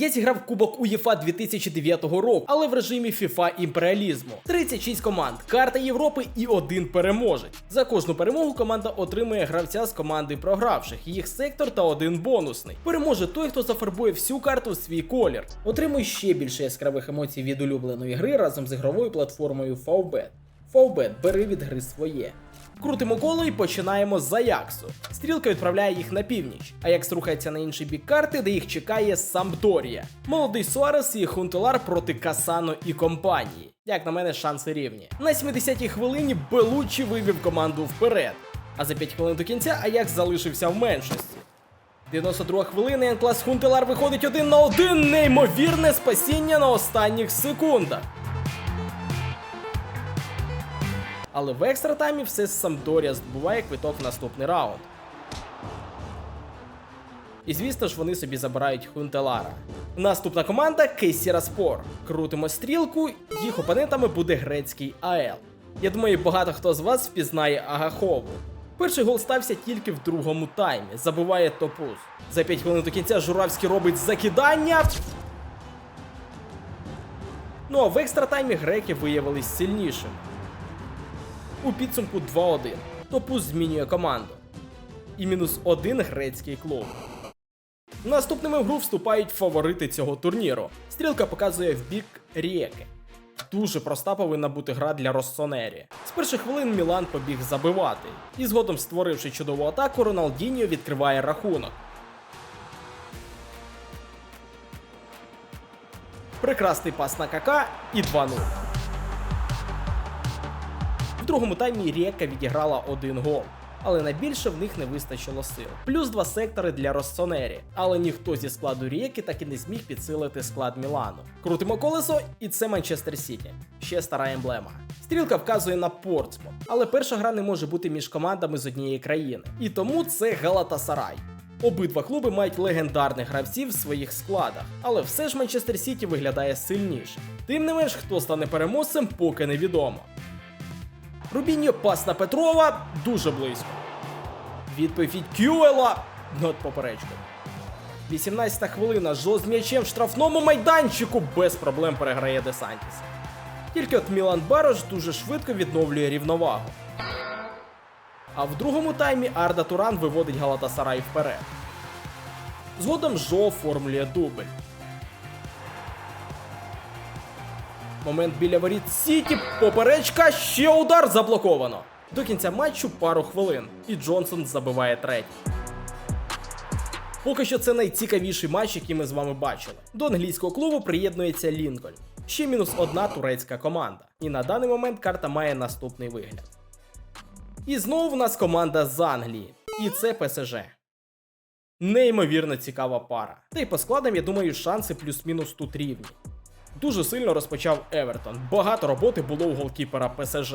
Я зіграв Кубок УЄФА 2009 року, але в режимі FIFA імперіалізму. 36 команд, карта Європи і один переможець. За кожну перемогу команда отримує гравця з команди програвших, їх сектор та один бонусний. Переможе той, хто зафарбує всю карту в свій колір. Отримуй ще більше яскравих емоцій від улюбленої гри разом з ігровою платформою Favbet. Favbet, бери від гри своє. Крутимо коло і починаємо з Аяксу. Стрілка відправляє їх на північ. Аякс рухається на інший бік карти, де їх чекає Сампдорія. Молодий Суарес і Хунтелар проти Касано і компанії. Як на мене, шанси рівні. На 70-й хвилині Белуччі вивів команду вперед. А за 5 хвилин до кінця Аякс залишився в меншості. 92 хвилина Енклас Хунтелар виходить один на один. Неймовірне спасіння на останніх секундах. Але в екстра таймі все з Самдорія здобуває квиток в наступний раунд. І звісно ж, вони собі забирають Хунтелара. Наступна команда Кейсіраспор. Крутимо стрілку, їх опонентами буде грецький АЕЛ. Я думаю, багато хто з вас впізнає Агахову. Перший гол стався тільки в другому таймі. Забиває топуз. За 5 хвилин до кінця Журавський робить закидання. Ну а в екстра таймі греки виявились сильнішими. У підсумку 2-1. Топуз змінює команду. І мінус один грецький клуб. Наступними в гру вступають фаворити цього турніру. Стрілка показує в бік Рієки. Дуже проста повинна бути гра для Россонері. З перших хвилин Мілан побіг забивати. І згодом, створивши чудову атаку, Роналдіньо відкриває рахунок. Прекрасний пас на КК і 2-0. Другому таймі Рієка відіграла один гол. Але найбільше в них не вистачило сил. Плюс два сектори для Россонері. Але ніхто зі складу Рієки так і не зміг підсилити склад Мілану. Крутимо колесо, і це Манчестер Сіті. Ще стара емблема. Стрілка вказує на Портсмут, але перша гра не може бути між командами з однієї країни. І тому це Галатасарай. Обидва клуби мають легендарних гравців в своїх складах, але все ж Манчестер Сіті виглядає сильніше. Тим не менш, хто стане переможцем, поки невідомо. Рубіньо пас на Петрова дуже близько. Відповідь Кюела над поперечкою. 18-та хвилина. Жо з м'ячем в штрафному майданчику без проблем переграє Десантіс. Тільки от Мілан Барош дуже швидко відновлює рівновагу. А в другому таймі Арда Туран виводить Галатасарай вперед. Згодом Жо оформлює дубль. Момент біля воріт Сіті, поперечка, ще удар заблоковано. До кінця матчу пару хвилин, і Джонсон забиває третій. Поки що це найцікавіший матч, який ми з вами бачили. До англійського клубу приєднується Лінкольн. Ще мінус одна турецька команда. І на даний момент карта має наступний вигляд. І знову в нас команда з Англії. І це ПСЖ. Неймовірно цікава пара. Та й по складам, я думаю, шанси плюс-мінус тут рівні. Дуже сильно розпочав Евертон. Багато роботи було у голкіпера ПСЖ.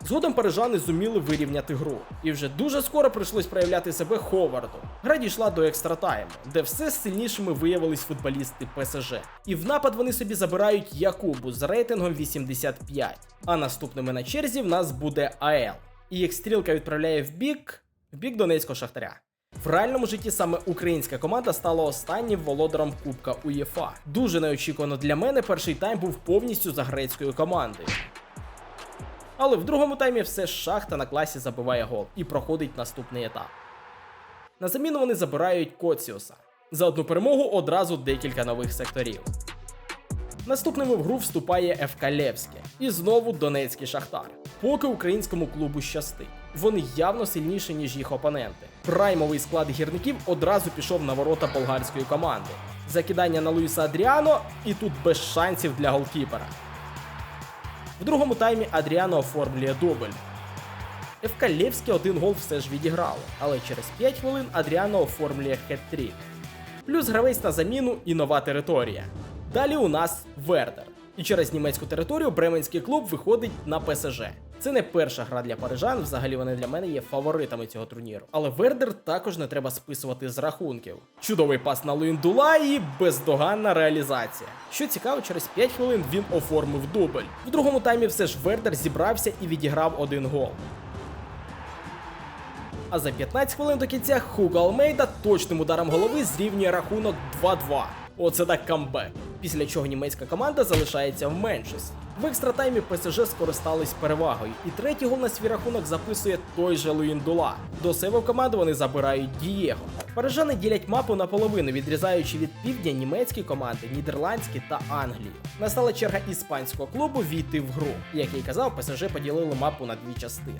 Згодом парижани зуміли вирівняти гру, і вже дуже скоро прийшлось проявляти себе Ховарду. Гра дійшла до екстратайму, де все сильнішими виявились футболісти ПСЖ. І в напад вони собі забирають Якубу з рейтингом 85. А наступними на черзі в нас буде АЕЛ. І як стрілка відправляє в бік, в бік Донецького шахтаря. В реальному житті саме українська команда стала останнім володаром Кубка УЄФА. Дуже неочікувано для мене перший тайм був повністю за грецькою командою. Але в другому таймі все ж шахта на класі забиває гол і проходить наступний етап. На заміну вони забирають Коціуса. За одну перемогу одразу декілька нових секторів. Наступними в гру вступає ФК Левське. І знову Донецький Шахтар. Поки українському клубу щастить. Вони явно сильніші, ніж їх опоненти. Праймовий склад гірників одразу пішов на ворота болгарської команди. Закидання на Луїса Адріано, і тут без шансів для голкіпера. В другому таймі Адріано оформлює дубль. ФК Левське один гол все ж відіграло, але через 5 хвилин Адріано оформлює хет-трік. Плюс гравець на заміну і нова територія. Далі у нас Вердер. І через німецьку територію Бременський клуб виходить на ПСЖ. Це не перша гра для парижан, взагалі вони для мене є фаворитами цього турніру. Але Вердер також не треба списувати з рахунків. Чудовий пас на Луіндула і бездоганна реалізація. Що цікаво, через 5 хвилин він оформив дубль. В другому таймі все ж Вердер зібрався і відіграв один гол. А за 15 хвилин до кінця Хуго Алмейда точним ударом голови зрівнює рахунок 2-2. Оце так камбек. Після чого німецька команда залишається в меншості. В екстратаймі ПСЖ скористались перевагою, і третій гол на свій рахунок записує той же Луїндула. До себе в команду вони забирають Дієго. Парижани ділять мапу наполовину, відрізаючи від півдня німецькі команди, нідерландські та Англію. Настала черга іспанського клубу війти в гру. Як я й казав, ПСЖ поділили мапу на дві частини.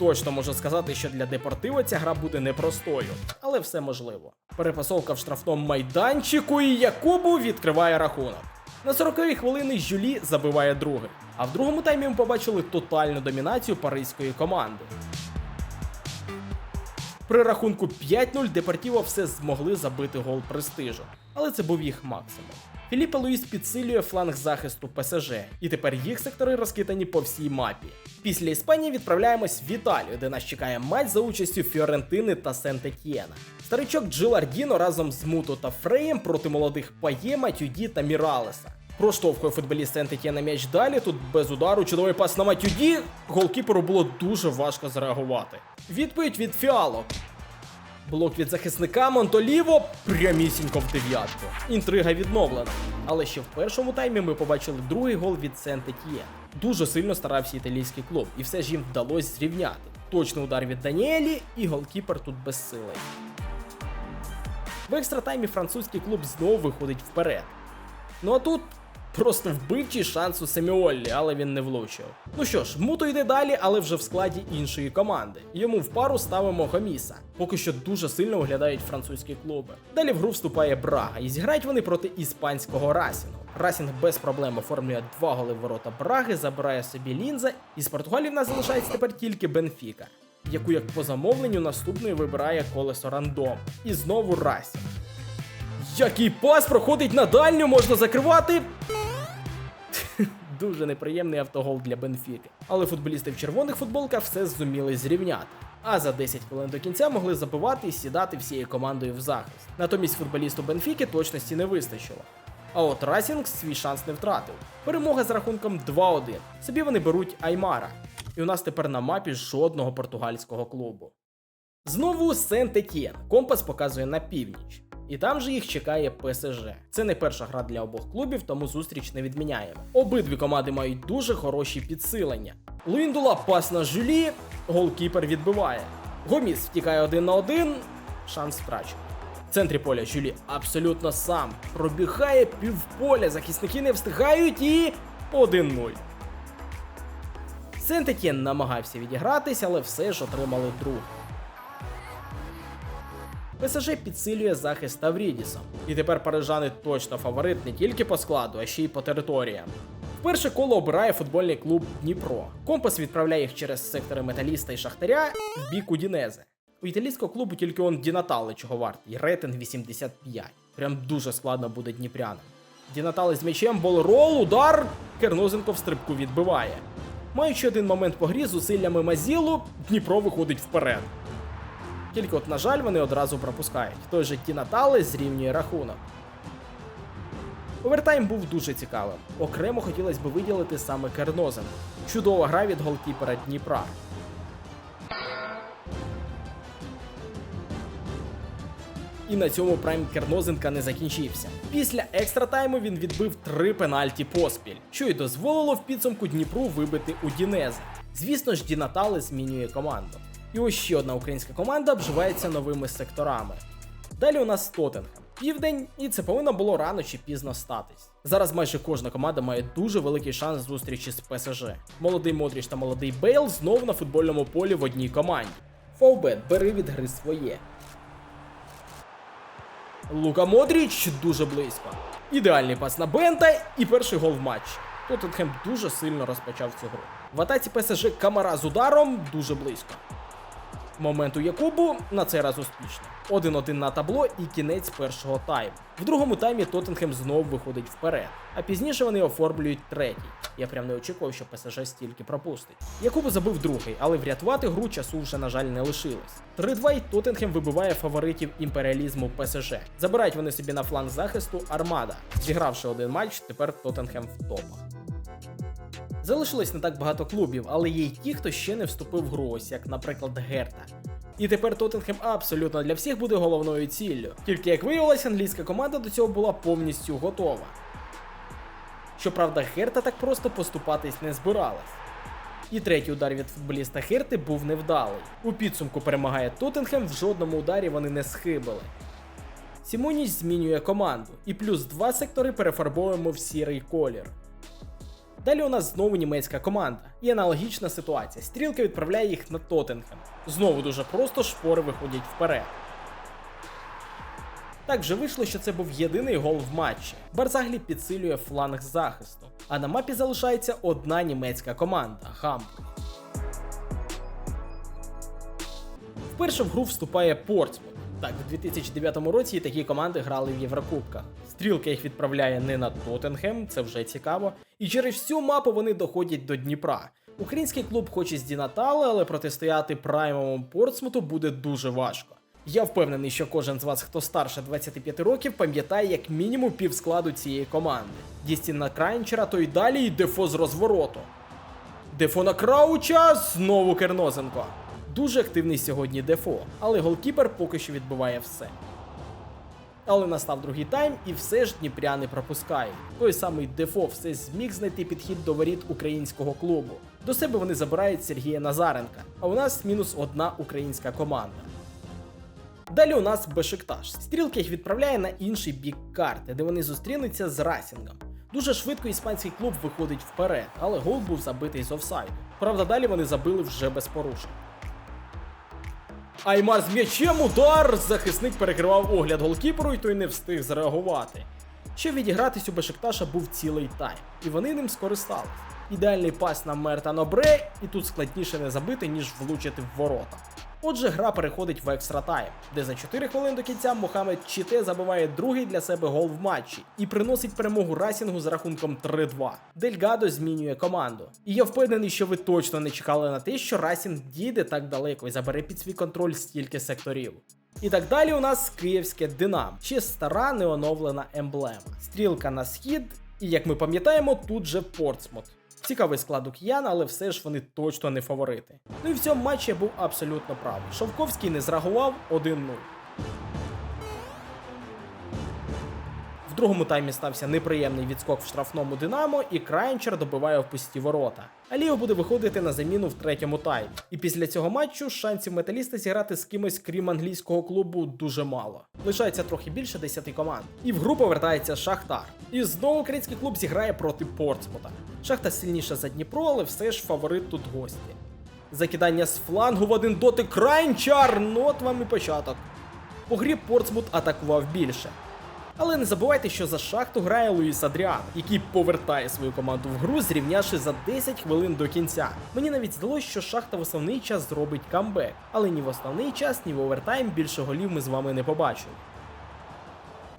Точно можу сказати, що для Депортиво ця гра буде непростою, але все можливо. Перепасовка в штрафному майданчику і Якубу відкриває рахунок. На 40-й хвилини Жюлі забиває другий. А в другому таймі ми побачили тотальну домінацію паризької команди. При рахунку 5-0 Депортіво все змогли забити гол престижу, але це був їх максимум. Філіппе Луїс підсилює фланг захисту ПСЖ, і тепер їх сектори розкидані по всій мапі. Після Іспанії відправляємось в Італію, де нас чекає матч за участю Фіорентини та Сент-Етьєна. Старичок Джилардіно разом з Муто та Фреєм проти молодих Пає, Матюді та Міралеса. Проштовхує футболіст Сент-Етьєна м'яч далі. Тут без удару чудовий пас на Матюді. Голкіперу було дуже важко зреагувати. Відповідь від Фіало. Блок від захисника Монтоліво прямісінько в дев'ятку. Інтрига відновлена. Але ще в першому таймі ми побачили другий гол від Сент-Етьєн. Дуже сильно старався італійський клуб, і все ж їм вдалося зрівняти. Точний удар від Даніелі, і голкіпер тут безсилий. В екстратаймі французький клуб знову виходить вперед. Ну а тут просто вбивчий шанс у Семіоллі, але він не влучив. Ну що ж, Муто йде далі, але вже в складі іншої команди. Йому в пару ставимо Гоміса. Поки що дуже сильно виглядають французькі клуби. Далі в гру вступає Брага, і зіграють вони проти іспанського Расінгу. Расінг без проблем оформлює два голи ворота Браги, забирає собі лінза, і з Португалії в нас залишається тепер тільки Бенфіка, яку як по замовленню наступною вибирає колесо рандом. І знову Расінг. Який пас проходить на дальню, можна закривати. Дуже неприємний автогол для Бенфіки. Але футболісти в червоних футболках все зуміли зрівняти. А за 10 хвилин до кінця могли забивати і сідати всією командою в захист. Натомість футболісту Бенфіки точності не вистачило. А от Расінг свій шанс не втратив. Перемога з рахунком 2-1. Собі вони беруть Аймара. І у нас тепер на мапі жодного португальського клубу. Знову Сент-Етьєн. Компас показує на північ. І там же їх чекає ПСЖ. Це не перша гра для обох клубів, тому зустріч не відміняємо. Обидві команди мають дуже хороші підсилення. Луіндула пас на Жюлі, голкіпер відбиває. Гоміс втікає один на один, шанс втрачений. В центрі поля Жюлі абсолютно сам. Пробігає півполя, захисники не встигають і 1-0. Сент-Етьєн намагався відігратись, але все ж отримали друг. ПСЖ підсилює захист Таврідісом. І тепер парижани точно фаворит не тільки по складу, а ще й по територіям. Перше коло обирає футбольний клуб Дніпро. Компас відправляє їх через сектори Металіста і Шахтаря в бік Удінезе. У італійського клубу тільки он Дінатали чого вартий, рейтинг 85. Прям дуже складно буде дніпрянам. Дінатали з м'ячем, болрол, удар. Кернозенко в стрибку відбиває. Маючи один момент по грі зусиллями Мазілу, Дніпро виходить вперед. Тільки от, на жаль, вони одразу пропускають. Той же Ті Натали зрівнює рахунок. Овертайм був дуже цікавим. Окремо хотілося б виділити саме Кернозен. Чудова гра від голкіпера Дніпра. І на цьому прайм Кернозенка не закінчився. Після екстратайму він відбив три пенальті поспіль, що й дозволило в підсумку Дніпру вибити у Дінезе. Звісно ж, Дінатали змінює команду. І ось ще одна українська команда обживається новими секторами. Далі у нас Тоттенхем. Південь, і це повинно було рано чи пізно статись. Зараз майже кожна команда має дуже великий шанс зустрічі з ПСЖ. Молодий Модріч та молодий Бейл знов на футбольному полі в одній команді. Фовбет, бери від гри своє. Лука Модріч дуже близько. Ідеальний пас на Бента і перший гол в матчі. Тоттенхем дуже сильно розпочав цю гру. В атаці ПСЖ Камара з ударом дуже близько. Момент у Якубу на цей раз успішно. 1-1 на табло і кінець першого тайму. В другому таймі Тоттенхем знов виходить вперед, а пізніше вони оформлюють третій. Я прям не очікував, що ПСЖ стільки пропустить. Якубу забив другий, але врятувати гру часу вже, на жаль, не лишилось. 3-2 і Тоттенхем вибиває фаворитів імперіалізму ПСЖ. Забирають вони собі на фланг захисту Армада. Зігравши один матч, тепер Тоттенхем в топах. Залишилось не так багато клубів, але є й ті, хто ще не вступив в гру, ось як, наприклад, Герта. І тепер Тоттенхем абсолютно для всіх буде головною ціллю. Тільки як виявилось, англійська команда до цього була повністю готова. Щоправда, Герта так просто поступатись не збиралась. І третій удар від футболіста Херти був невдалий. У підсумку перемагає Тоттенхем, в жодному ударі вони не схибили. Сімоніч змінює команду, і плюс два сектори перефарбовуємо в сірий колір. Далі у нас знову німецька команда. І аналогічна ситуація. Стрілка відправляє їх на Тоттенхем. Знову дуже просто шпори виходять вперед. Так же вийшло, що це був єдиний гол в матчі. Барзаглі підсилює фланг захисту. А на мапі залишається одна німецька команда Гамбург. Вперше в гру вступає Портсмут. Так, в 2009 році такі команди грали в Єврокубках. Стрілка їх відправляє не на Тоттенхем, це вже цікаво. І через всю мапу вони доходять до Дніпра. Український клуб хоче з Дінатали, але протистояти праймовому Портсмуту буде дуже важко. Я впевнений, що кожен з вас, хто старше 25 років, пам'ятає як мінімум півскладу цієї команди. Дістіна Крайнчера, то й далі і дефо з розвороту. Дефо на Крауча, знову Кернозенко. Дуже активний сьогодні дефо, але голкіпер поки що відбиває все. Але настав другий тайм, і все ж дніпряни пропускають. Той самий Дефо все зміг знайти підхід до воріт українського клубу. До себе вони забирають Сергія Назаренка, а у нас мінус одна українська команда. Далі у нас Бешикташ. Стрілка їх відправляє на інший бік карти, де вони зустрінуться з Расінгом. Дуже швидко іспанський клуб виходить вперед, але гол був забитий з офсайду. Правда, далі вони забили вже без порушень. Аймар з м'ячем удар! Захисник перекривав огляд голкіперу, і той не встиг зреагувати. Ще відігратись у Бешикташа був цілий тайм, і вони ним скористали. Ідеальний пас на Мерта Нобре, і тут складніше не забити, ніж влучити в ворота. Отже, гра переходить в екстра тайм, де за 4 хвилини до кінця Мохамед Чіте забиває другий для себе гол в матчі і приносить перемогу Расінгу з рахунком 3-2. Дельгадо змінює команду. І я впевнений, що ви точно не чекали на те, що Расінг дійде так далеко і забере під свій контроль стільки секторів. І так далі у нас київське Динам, ще стара неоновлена емблема. Стрілка на схід, і як ми пам'ятаємо, тут же Портсмут. Цікавий склад у киян, але все ж вони точно не фаворити. Ну і в цьому матчі я був абсолютно правий. Шовковський не зрагував 1-0. Другому таймі стався неприємний відскок в штрафному Динамо, і Крайнчер добиває в пусті ворота. Аліо буде виходити на заміну в третьому таймі. І після цього матчу шансів металіста зіграти з кимось, крім англійського клубу, дуже мало. Лишається трохи більше 10 команд. І в гру повертається Шахтар. І знову український клуб зіграє проти Портсмута. Шахта сильніша за Дніпро, але все ж фаворит тут гості. Закидання з флангу в один дотик Крайнчар, ну от вам і початок. По грі Портсмут атакував більше. Але не забувайте, що за шахту грає Луїс Адріан, який повертає свою команду в гру, зрівнявши за 10 хвилин до кінця. Мені навіть здалося, що шахта в основний час зробить камбек, але ні в основний час, ні в овертайм більше голів ми з вами не побачили.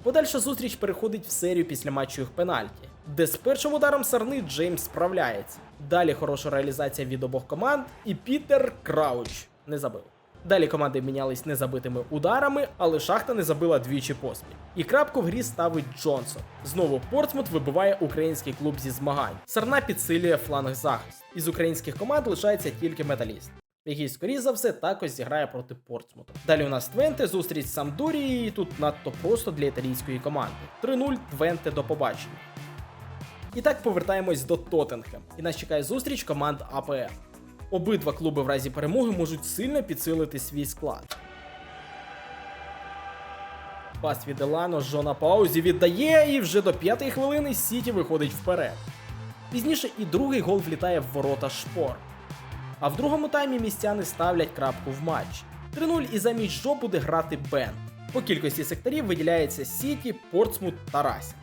Подальша зустріч переходить в серію після матчу їх пенальті, де з першим ударом Сарни Джеймс справляється. Далі хороша реалізація від обох команд, і Пітер Крауч не забив. Далі команди мінялись незабитими ударами, але шахта не забила двічі поспіль. І крапку в грі ставить Джонсон. Знову Портсмут вибиває український клуб зі змагань. Сарна підсилює фланг захист. Із українських команд лишається тільки металіст. Який, скоріш за все, також зіграє проти Портсмута. Далі у нас Твенте, зустріч з Самдурією, і тут надто просто для італійської команди. 3-0 Твенте до побачення. І так повертаємось до Тоттенхем. І нас чекає зустріч команд АПЛ. Обидва клуби в разі перемоги можуть сильно підсилити свій склад. Пас від Елано Жо паузі віддає, і вже до п'ятої хвилини Сіті виходить вперед. Пізніше і другий гол влітає в ворота шпор. А в другому таймі містяни ставлять крапку в матчі. 3-0 і замість Жо буде грати Бен. По кількості секторів виділяється Сіті, Портсмут та Расі.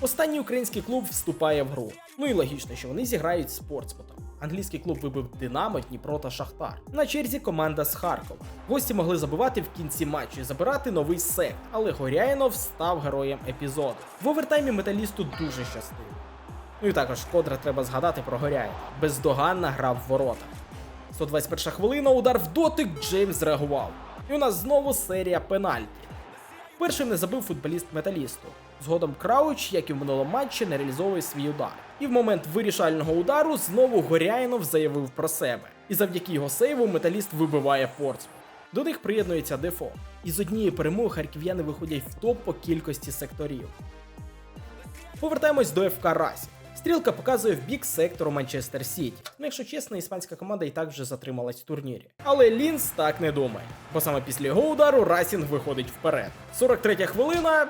Останній український клуб вступає в гру. Ну і логічно, що вони зіграють з Портсмутом. Англійський клуб вибив Динамо, Дніпро та Шахтар. На черзі команда з Харкова. Гості могли забивати в кінці матчу і забирати новий сект, але Горяєнов став героєм епізоду. В овертаймі металісту дуже щастило. Ну і також шкодра треба згадати про Горяєва. Бездоганна гра в ворота. 121 хвилина, удар в дотик, Джеймс зреагував. І у нас знову серія пенальті. Першим не забив футболіст металісту. Згодом Крауч, як і в минулому матчі, не реалізовує свій удар. І в момент вирішального удару знову Горяєнов заявив про себе. І завдяки його сейву металіст вибиває Портсмут. До них приєднується Дефо. І з однієї перемоги харків'яни виходять в топ по кількості секторів. Повертаємось до ФК Расі. Стрілка показує в бік сектору Манчестер Сіті. Ну, якщо чесно, іспанська команда і так вже затрималась в турнірі. Але Лінс так не думає. Бо саме після його удару Расінг виходить вперед. 43 хвилина.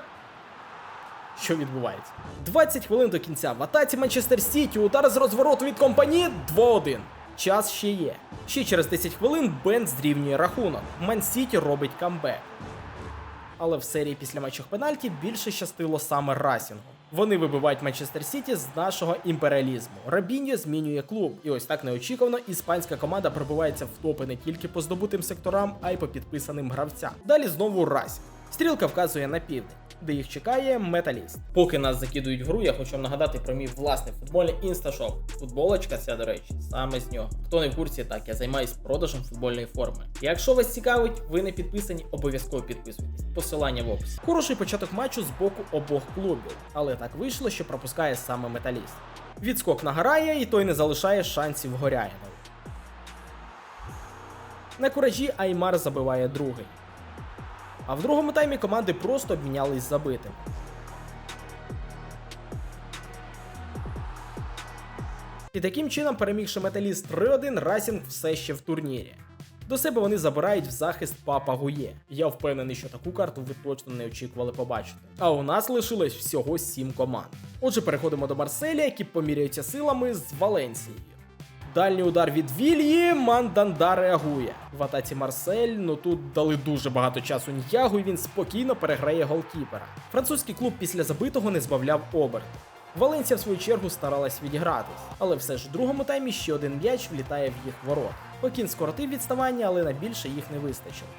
Що відбувається? 20 хвилин до кінця в атаці Манчестер Сіті. Удар з розвороту від компанії 2-1. Час ще є. Ще через 10 хвилин Бен зрівнює рахунок. Ман Сіті робить камбек. Але в серії після матчів пенальті більше щастило саме Расінгу. Вони вибивають Манчестер Сіті з нашого імперіалізму. Рабіньо змінює клуб, і ось так неочікувано іспанська команда пробивається в топи не тільки по здобутим секторам, а й по підписаним гравцям. Далі знову Расінг. Стрілка вказує на південь, де їх чекає металіст. Поки нас закидують в гру, я хочу вам нагадати про мій власний футбольний інсташоп. Футболочка ця, до речі, саме з нього. Хто не в курсі, так я займаюсь продажем футбольної форми. Якщо вас цікавить, ви не підписані, обов'язково підписуйтесь. Посилання в описі. Хороший початок матчу з боку обох клубів, але так вийшло, що пропускає саме металіст. Відскок нагорає, і той не залишає шансів Горяїнову. На куражі Аймар забиває другий. А в другому таймі команди просто обмінялись забитим. І таким чином, перемігши металіст 3-1, Расінг все ще в турнірі. До себе вони забирають в захист папа Гує. Я впевнений, що таку карту ви точно не очікували побачити. А у нас лишилось всього 7 команд. Отже, переходимо до Марселя, які поміряються силами з Валенсією. Дальній удар від Вільї, Мандандар реагує. В атаці Марсель, ну тут дали дуже багато часу Ньягу, і він спокійно переграє голкіпера. Французький клуб після забитого не збавляв оберту. Валенсія, в свою чергу, старалась відігратись, але все ж в другому таймі ще один м'яч влітає в їх ворот. Покін скоротив відставання, але на більше їх не вистачило.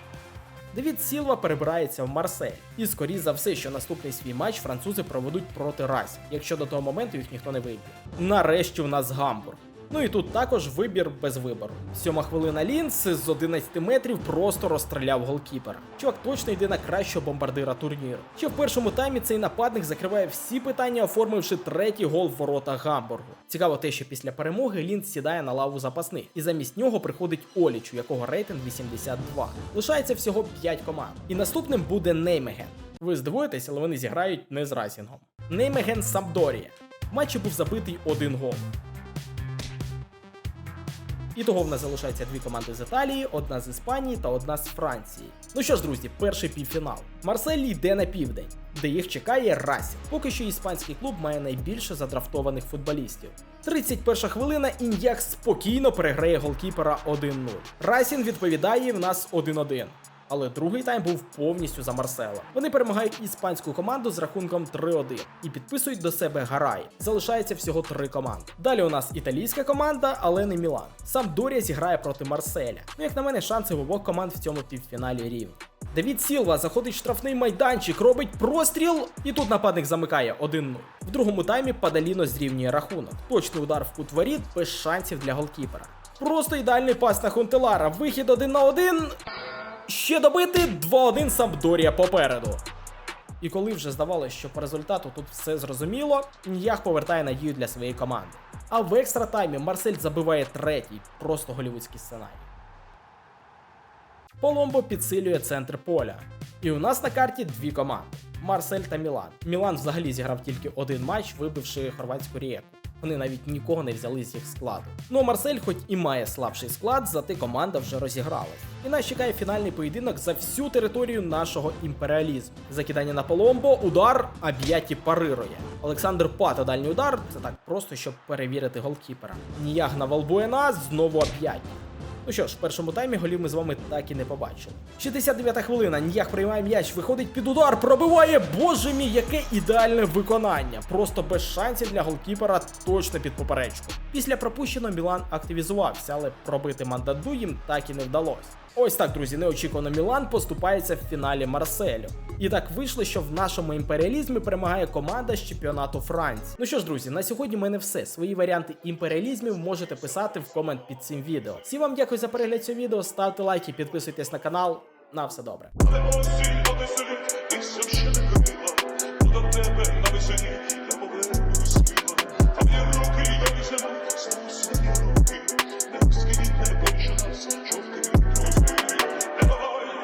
Девід Сілва перебирається в Марсель. І скоріш за все, що наступний свій матч французи проведуть проти Расі, якщо до того моменту їх ніхто не виб'є. Нарешті у нас Гамбург. Ну і тут також вибір без вибору. Сьома хвилина Лінц з 11 метрів просто розстріляв голкіпера. Чувак точно йде на кращого бомбардира турніру. Ще в першому таймі цей нападник закриває всі питання, оформивши третій гол в ворота Гамбургу. Цікаво те, що після перемоги Лінц сідає на лаву запасних, і замість нього приходить Оліч, у якого рейтинг 82. Лишається всього 5 команд. І наступним буде Неймеген. Ви здивуєтесь, але вони зіграють не з Расінгом. Неймеген Самдорія. В матчі був забитий один гол. І того в нас залишається дві команди з Італії, одна з Іспанії та одна з Франції. Ну що ж, друзі, перший півфінал. Марсель йде на південь, де їх чекає Расі. Поки що іспанський клуб має найбільше задрафтованих футболістів. 31 хвилина ін'як спокійно переграє голкіпера 1-0. Расін відповідає в нас 1-1. Але другий тайм був повністю за Марсела. Вони перемагають іспанську команду з рахунком 3-1 і підписують до себе Гарай. Залишається всього три команди. Далі у нас італійська команда, але не Мілан. Сам Дорія зіграє проти Марселя. Ну, як на мене, шанси в обох команд в цьому півфіналі рівні. Давід Сілва заходить в штрафний майданчик, робить простріл, і тут нападник замикає 1-0. В другому таймі Падаліно зрівнює рахунок. Точний удар в кут воріт без шансів для голкіпера. Просто ідеальний пас на Хунтелара. Вихід один на один. Ще добити 2-1 Сампдорія попереду. І коли вже здавалося, що по результату тут все зрозуміло, Ньях повертає надію для своєї команди. А в екстра таймі Марсель забиває третій, просто голівудський сценарій. Поломбо підсилює центр поля. І у нас на карті дві команди: Марсель та Мілан. Мілан взагалі зіграв тільки один матч, вибивши хорватську рієку. Вони навіть нікого не взяли з їх складу. Ну а Марсель, хоч і має слабший склад, зате команда вже розігралась. І нас чекає фінальний поєдинок за всю територію нашого імперіалізму. Закидання на Поломбо, удар, а Б'яті парирує. Олександр Пата дальній удар. Це так просто, щоб перевірити голкіпера. Ніяг на Валбуена, знову Аб'яті. Ну що ж, в першому таймі голів ми з вами так і не побачили. 69-та хвилина. Ніяк приймає м'яч, виходить під удар, пробиває. Боже мій, яке ідеальне виконання. Просто без шансів для голкіпера точно під поперечку. Після пропущеного Мілан активізувався, але пробити мандаду їм так і не вдалося. Ось так, друзі, неочікувано Мілан поступається в фіналі Марселю. І так вийшло, що в нашому імперіалізмі перемагає команда з чемпіонату Франції. Ну що ж, друзі, на сьогодні в мене все. Свої варіанти імперіалізмів можете писати в комент під цим відео. Всім вам дякую за перегляд цього відео, ставте лайки, підписуйтесь на канал. На все добре.